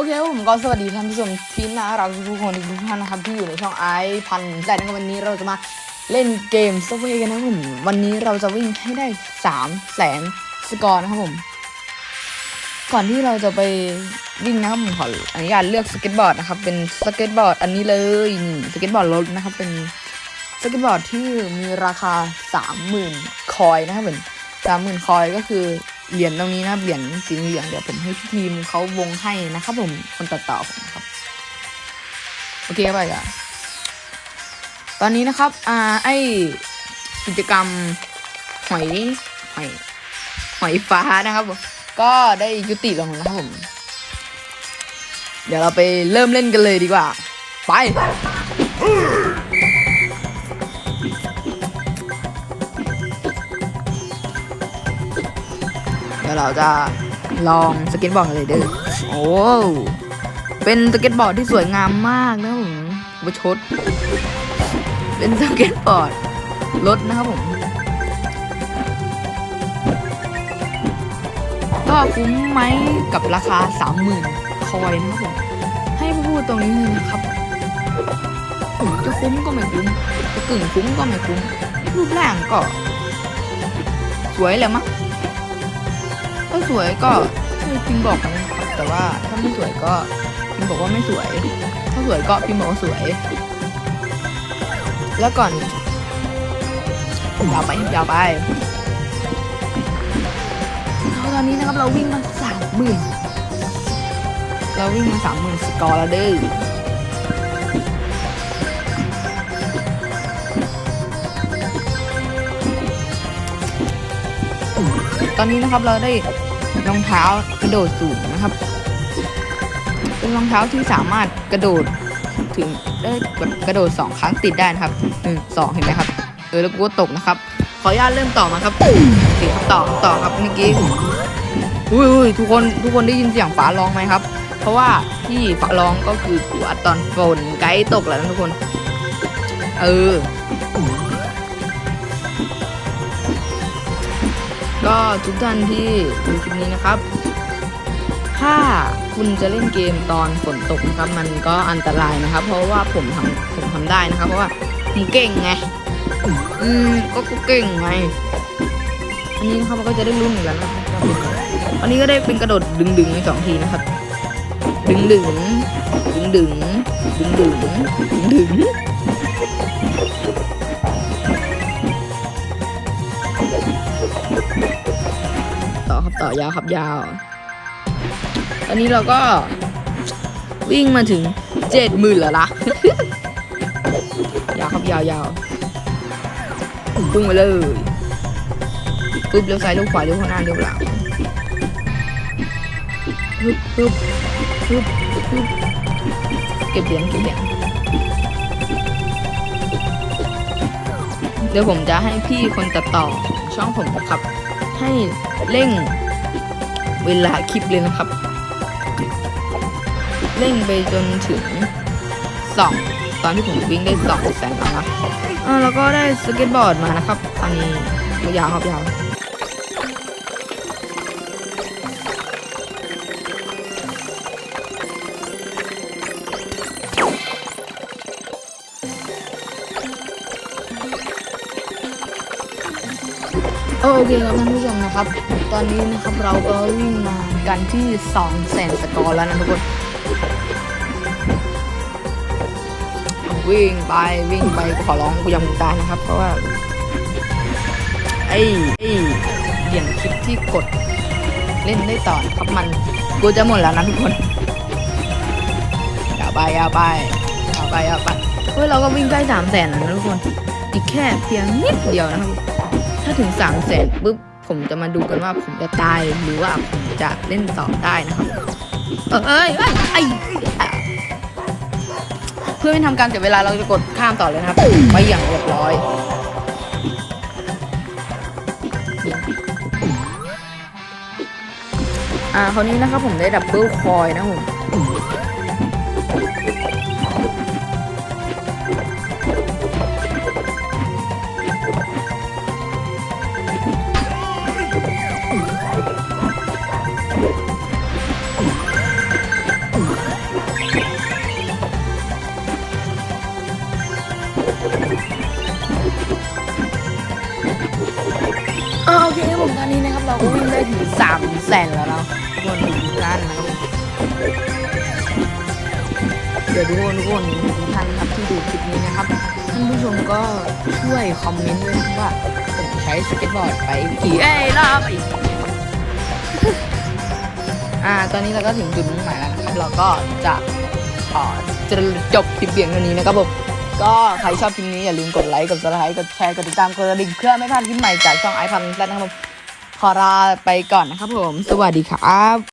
อเคครับผมก็สวัสดีท่านผู้ชมที่น่ารักทุกคนทุกท่านนะครับที่อยู่ในช่องไอพันแต่ในวันนี้เราจะมาเล่นเกมสเวกันนะผมวันนี้เราจะวิ่งให้ได้สามแสนสกอร์นะครับผม ก่อนที่เราจะไปวิ่งนะครับผมขออนุญาตเลือกสเก็ตบอร์ดนะครับเป็นสเก็ตบอร์ดอันนี้เลยสเก็ตบอร์ดรถนะครับเป็นสเก็ตบอร์ดที่มีราคาสามหมื่นคอยนะครับผมสามหมื่นคอยก็คือ เหรียญตรงนี้นะครับเหรียญสีเหลืองเดี๋ยวผมให้พี่ทีมเขาวงให้นะครับผมคนตัดต่อผมนะครับโอเคไปอะตอนนี้นะครับอ่าไอกิจกรรมหอยหอยหอยฟ้านะครับผมก็ได้ยุติลงแล้วนะครับผม เดี๋ยวเราไปเริ่มเล่นกันเลยดีกว่า ไป ดี๋ยวเราจะลองสเก็ตบอร์ดกันเลยเด้อโอ้เป็นสเก็ตบอร์ดที่สวยงามมากนะผมประชด เป็นสเก็ตบอร์ดรถนะครับผมก็คุ้มไหมกับราคา 30,000 คอยนะครับผม ให้พูดตรงนี้เลยนะครับจะคุ้มก็ไม่คุ้มจะกึ่งคุ้มก็ไม่คุ้มรูปร่างก็ สวยแหละมั้ง ถ้าสวยก็ช่พิมพ์บอกกันะครับแต่ว่าถ้าไม่สวยก็พิมพ์บอกว่าไม่สวย ถ้าสวยก็พิมพ์บอกว่าสวย แล้วก่อนยาวไปยาวไปตอนนี้นะครับเราวิ่งมาสามหมื่นเราวิ่งมาสามหมื่นสกอร์แล้วเด้อ ตอนนี้นะครับเราได้รองเท้ากระโดดสูงนะครับ เป็นรองเท้าที่สามารถกระโดดถึงได้แบบกระโดดสองครั้งติดได้นะครับหนึ่งสองเห็นไหมครับ เออแล้วกูก็ตกนะครับ ขออนุญาตเริ่มต่อมาครับโอเคครับต่อต่อครับเมื่อกี้อุ้ยอุยทุกคนทุกคนได้ยินเสียงฟ้าร้องไหมครับ เพราะว่าที่ฟ้าร้องก็คือกูอัดตอนฝนไกด์ตกแล้วนะทุกคน เออ ก็ทุกท่านที่ดูคลิปนี้นะครับ ถ้าคุณจะเล่นเกมตอนฝนตกนะครับ มันก็อันตรายนะครับ เพราะว่าผมทำผมทำได้นะครับ เพราะว่าผมเก่งไง อืมก็กูเก่งไง อันนี้นะครับมันก็จะได้รุ่นอีกแล้วนะครับอันนี้ก็ได้เป็นกระโดดดึงดึงในสองทีนะครับ ดึงดึงดึงดึงดึงดึงดึงดึง ต่อยาวครับยาวอันนี้เราก็วิ่งมาถึงเจ็ดหมื่นแล้วนะยาวครับยาวยาวพุ่งไปเลยปึ๊บเลี้ยวซ้ายเลี้ยวขวาเลี้ยวข้างหน้าเลี้ยวหลังฮึบฮึบฮึบฮึบเก็บเหรียญเก็บเหรียญเดี๋ยวผมจะให้พี่คนตัดต่อช่องผมนะครับ ให้เร่ง เวลาคลิปเลยนะครับเร่งไปจนถึงสองตอนที่ผมวิ่งได้สองแสนนะครับแล้วก็ได้สเก็ตบอร์ดมานะครับอันนี้ยาวครับยาว โอเคครับท่านผู้ชมนะครับ ตอนนี้นะครับเราก็วิ่งมากันที่2แสนสกอร์แล้วนะทุกคน วิ่งไปวิ่งไปขอร้องกูยังมุตายนะครับ เพราะว่า ไอ้ไอ้เหรียญคลิปที่กดเล่นได้ต่อครับมันกูจะหมดแล้วนะทุกคนอย่าไปอย่าไปอย่าไปอย่าไปเฮ้ยเราก็วิ่งใกล้สามแสนแล้วนะทุกคน อีกแค่เพียงนิดเดียวนะครับาถึงสามแสนปุ๊บผมจะมาดูกันว่าผมจะตายหรือว่าผมจะเล่นต่อได้นะครับเออเอ้ยเอ้ยไอเพื่อไม่ทำการเสียเวลาเราจะกดข้ามต่อเลยนะครับไปอย่างเรียบร้อยอ่าคราวนี้นะครับผมได้ดับเบิลคอยนะผม ตอนนี้นะครับเราก็วิ่งได้ถึงสามแสนแล้วเนาทุกคนทุกท่านนะครับเดี๋ยวทุกคนทุกคนทุกท่านครับที่ดูคลิปนี้นะครับท่านผู้ชมก็ช่วยคอมเมนต์ด้วยนะว่าผมใช้สเก็ตบอร์ดไปกี่เอ้ยรอบอีกอ่าตอนนี้เราก็ถึงจุดมุ่งหมายแล้วนะครับ เราก็จะเอ่อจะจบคลิปเพียงเท่านี้นะครับผมก็ใครชอบคลิปนี้อย่าลืมกดไลค์กดซับสไครต์กดแชร์กดติดตามกดกระดิ่งเพื่อไม่พลาดคลิปใหม่จากช่องไอพันและนะครับผม ขอลาไปก่อนนะครับผม สวัสดีครับ